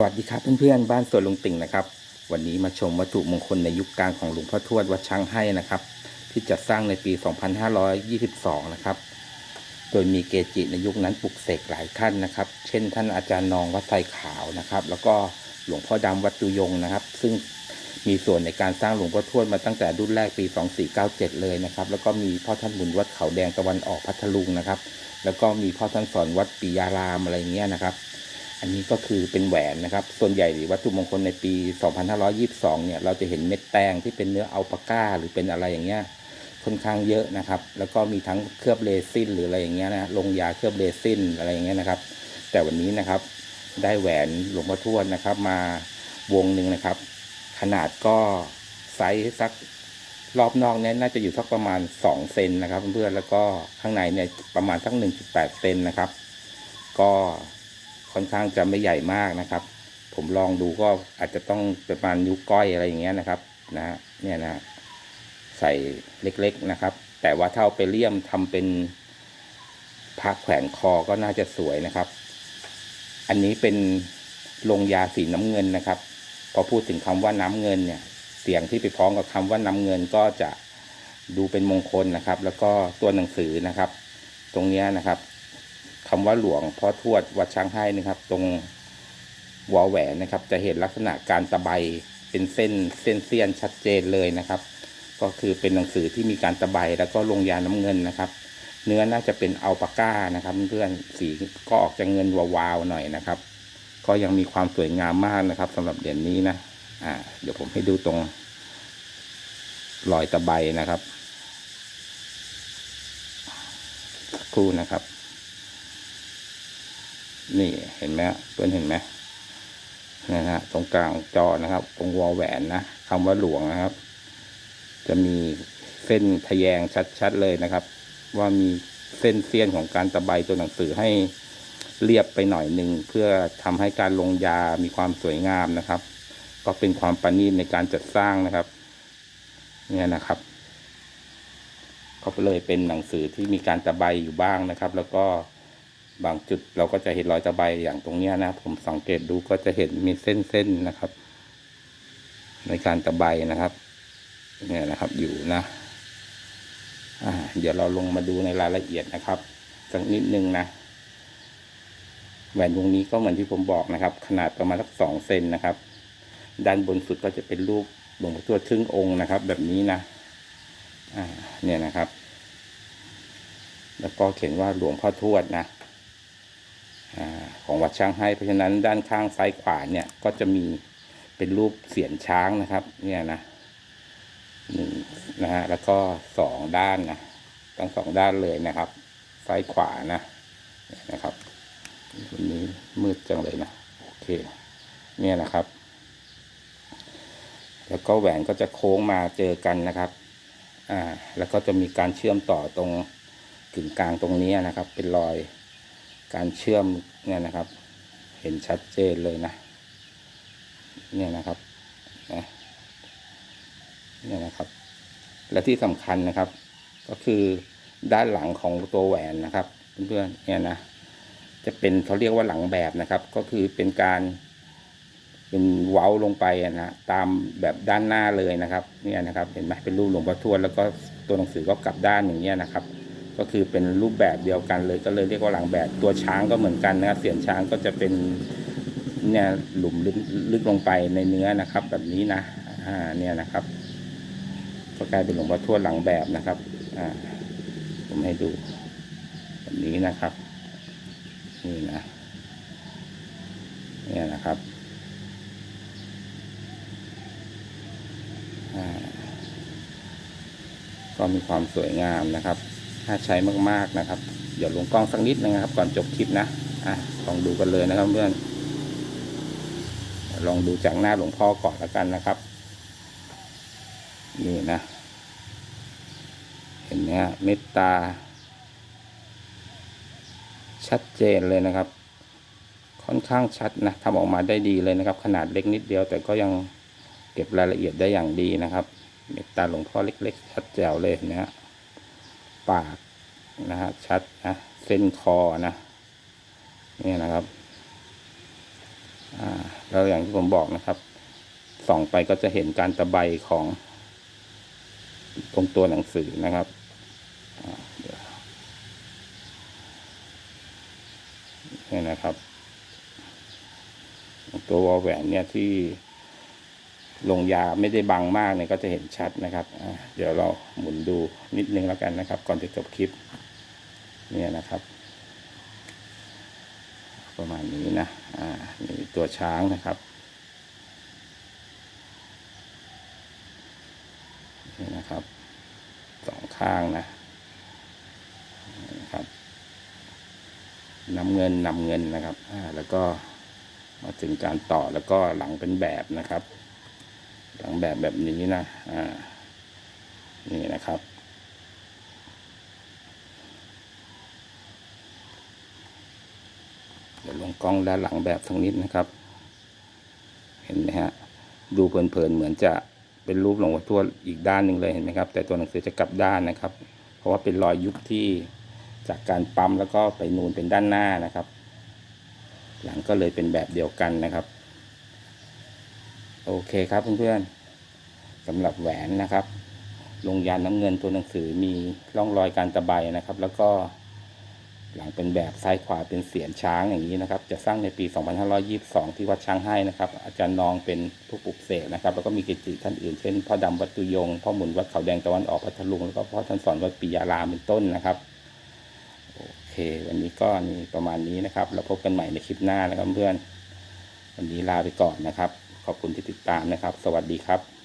สวัสดีครับเพื่อนๆบ้านสวนลุงติ่งนะครับ วันนี้มาชมวัตถุมงคลในยุคกลางของหลวงพ่อทวดวัดช้างให้นะครับ ที่จัดสร้างในปี 2522 นะครับ โดยมีเกจิในยุคนั้นปลุกเสกหลายท่านนะครับ เช่น ท่านอาจารย์นองวัดไทรขาวนะครับ แล้วก็หลวงพ่อดำวัดตุยงนะครับ ซึ่งมีส่วนในการสร้างหลวงพ่อทวดมาตั้งแต่รุ่นแรกปี 2497 เลยนะครับ แล้วก็มีพ่อท่านบุญวัดเขาแดงตะวันออกพัทลุงนะครับ แล้วก็มีพ่อท่านสอนวัดปิยารามอะไรเงี้ยนะครับ อันนี้ก็คือเป็นแหวนนะครับ ส่วนใหญ่วัตถุมงคลในปี 2522 เนี่ย เราจะเห็นเม็ดแตงที่เป็นเนื้ออัลปาก้า หรือเป็นอะไรอย่างเงี้ย ค่อนข้างเยอะนะครับ แล้วก็มีทั้งเคลือบเรซินหรืออะไรอย่างเงี้ยนะ ลงยาเคลือบเรซินอะไรอย่างเงี้ยนะครับ แต่วันนี้นะครับ ได้แหวนหลวงพ่อทวดนะครับ มาวงหนึ่งนะครับ ขนาดก็ไซส์สักรอบนอกเนี่ยน่าจะอยู่สักประมาณ 2 เซนนะครับ เพื่อนๆ แล้วก็ข้างในเนี่ยประมาณสัก 1.8 เซนนะครับ ก็ ค่อนข้างจะไม่ใหญ่มากนะครับ ผมลองดูก็อาจจะต้องประมาณนิ้วก้อยอะไรอย่างเงี้ยนะครับนะฮะเนี่ยนะใส่เล็กๆนะครับ แต่ว่าถ้าเอาไปเลี่ยมทำเป็นพักแขวนคอก็น่าจะสวยนะครับ อันนี้เป็นลงยาสีน้ำเงินนะครับ พอพูดถึงคำว่าน้ำเงินเนี่ย เสียงที่ไปพ้องกับคำว่าน้ำเงินก็จะดูเป็นมงคลนะครับ แล้วก็ตัวหนังสือนะครับ ตรงนี้นะครับ คำว่าหลวงพ่อทวดวัดช้างให้นะครับ ตรงวอแหวนนะครับ จะเห็นลักษณะการตะไบเป็นเส้นเส้นเสี้ยนชัดเจนเลยนะครับ ก็คือเป็นหนังสือที่มีการตะไบแล้วก็ลงยาน้ำเงินนะครับ เนื้อน่าจะเป็นอัลปาก้านะครับ เพื่อนสีก็ออกจะเงินวาวๆหน่อยนะครับ ก็ยังมีความสวยงามมากนะครับสำหรับเหรียญนี้นะอ่า เดี๋ยวผมให้ดูตรงรอยตะไบนะครับครู่นะครับ นี่เห็นไหมเพื่อนเห็นไหมนะฮะตรงกลางจอนะครับ ตรงวอลแหวนนะคำว่าหลวงนะครับ จะมีเส้นทะแยงชัดๆเลยนะครับ ว่ามีเส้นเสี้ยนของการตะไบตัวหนังสือให้เรียบไปหน่อยหนึ่งเพื่อทำให้การลงยามีความสวยงามนะครับ ก็เป็นความประณีตในการจัดสร้างนะครับ เนี่ยนะครับก็เลยเป็นหนังสือที่มีการตะไบอยู่บ้างนะครับ แล้วก็ บางจุดเราก็จะเห็นรอยตะไบอย่างตรงเนี้ยนะผมสังเกตดูก็จะเห็นมีเส้นๆนะครับ ในการตะไบนะครับ เนี่ยนะครับอยู่นะเดี๋ยวเราลงมาดูในรายละเอียดนะครับสักนิดนึงนะแหวนวงนี้ก็เหมือนที่ผมบอกนะครับ ขนาดประมาณสักสองเซนนะครับ ด้านบนสุดก็จะเป็นรูปหลวงพ่อทวดครึ่งองค์นะครับ แบบนี้นะเนี่ยนะครับ แล้วก็เขียนว่าหลวงพ่อทวดนะ ของวัดช้างให้เพราะฉะนั้นด้านข้างซ้ายขวาเนี่ยก็จะมีเป็นรูปเสียนช้างนะครับ เนี่ยนะหนึ่งนะฮะแล้วก็สองด้านนะทั้งสองด้านเลยนะครับ ซ้ายขวานะเนี่ยนะครับวันนี้มืดจังเลยนะโอเค เนี่ยนะครับ แล้วก็แหวนก็จะโค้งมาเจอกันนะครับอ่าแล้วก็จะมีการเชื่อมต่อตรงกึ่งกลางตรงนี้นะครับ เป็นรอย การเชื่อมเนี่ยนะครับ เห็นชัดเจนเลยนะ เนี่ยนะครับนะเนี่ยนะครับ และที่สำคัญนะครับ ก็คือด้านหลังของตัวแหวนนะครับเพื่อนๆเนี่ยนะจะเป็นเขาเรียกว่าหลังแบบนะครับ ก็คือเป็นการเป็นเว้าลงไปนะตามแบบด้านหน้าเลยนะครับ เนี่ยนะครับ เห็นไหมเป็นรูปหลวงพ่อทวดแล้วก็ตัวหนังสือก็กลับด้านอย่างเงี้ยนะครับ ก็คือเป็นรูปแบบเดียวกันเลยก็เลยเรียกว่าหลังแบบตัวช้างก็เหมือนกันนะครับเสียนช้างก็จะเป็นเนี่ยหลุมลึกลึกลงไปในเนื้อนะครับ แบบนี้นะอ่าเนี่ยนะครับ ก็กลายเป็นหลวงพ่อทวดหลังแบบนะครับอ่าผมให้ดูแบบนี้นะครับนี่นะเนี่ยนะครับก็มีความสวยงามนะครับ ถ้าใช้มากๆนะครับเดี๋ยวลงกล้องสักนิดนึงนะครับ ก่อนจบคลิปนะอะลองดูกันเลยนะครับเพื่อนลองดูจากหน้าหลวงพ่อก่อนแล้วกันนะครับนี่นะ เห็นไหมฮะเมตตา ชัดเจนเลยนะครับ ค่อนข้างชัดนะทำออกมาได้ดีเลยนะครับ ขนาดเล็กนิดเดียว แต่ก็ยังเก็บรายละเอียดได้อย่างดีนะครับ เมตตาหลวงพ่อเล็ก ๆ ชัดแจ๋วเลยนะฮะ ปากนะฮะชัดนะเส้นคอนะนี่นะครับอ่าแล้วอย่างที่ผมบอกนะครับส่องไปก็จะเห็นการตะไบของตรงตัวหนังสือนะครับนี่นะครับ ตัววอลแหวนเนี่ยที่ ลงยาไม่ได้บังมากเนี่ยก็จะเห็นชัดนะครับ เดี๋ยวเราหมุนดูนิดนึงแล้วกันนะครับ ก่อนจะจบคลิป เนี่ยนะครับ ประมาณนี้นะ อ่านี่ตัวช้างนะครับนี่นะครับสองข้างนะนี่นะครับน้ำเงินนำเงินนะครับ แล้วก็มาถึงการต่อแล้วก็หลังเป็นแบบนะครับ หลังแบบแบบนี้นะ อ่า นี่นะครับ เดี๋ยวลงกล้องด้านหลังแบบทางนิดนะครับ เห็นไหมฮะ ดูเพลินๆเหมือนจะเป็นรูปหลวงพ่อทวดอีกด้านหนึ่งเลยเห็นไหมครับ แต่ตัวหนังสือจะกลับด้านนะครับ เพราะว่าเป็นรอยยุบที่จากการปั๊มแล้วก็ไปนูนเป็นด้านหน้านะครับ หลังก็เลยเป็นแบบเดียวกันนะครับ โอเคครับเพื่อนๆสำหรับแหวนนะครับ ลงยานน้ำเงินตัวหนังสือมีร่องรอยการตะไบนะครับ แล้วก็หลังเป็นแบบซ้ายขวาเป็นเสียนช้างอย่างนี้นะครับ จะสร้างในปี 2522 ที่วัดช้างให้นะครับ อาจารย์นองเป็นผู้ปลุกเสกนะครับ แล้วก็มีกิจท่านอื่นเช่นพ่อดำวัดตุยง พ่อหมุนวัดเขาแดงตะวันออกพัทลุง แล้วก็พ่อท่านสอนวัดปิยารามเป็นต้นนะครับ โอเค วันนี้ก็นี่ประมาณนี้นะครับ เราพบกันใหม่ในคลิปหน้านะครับเพื่อน วันนี้ลาไปก่อนนะครับ ขอบคุณที่ติดตามนะครับ สวัสดีครับ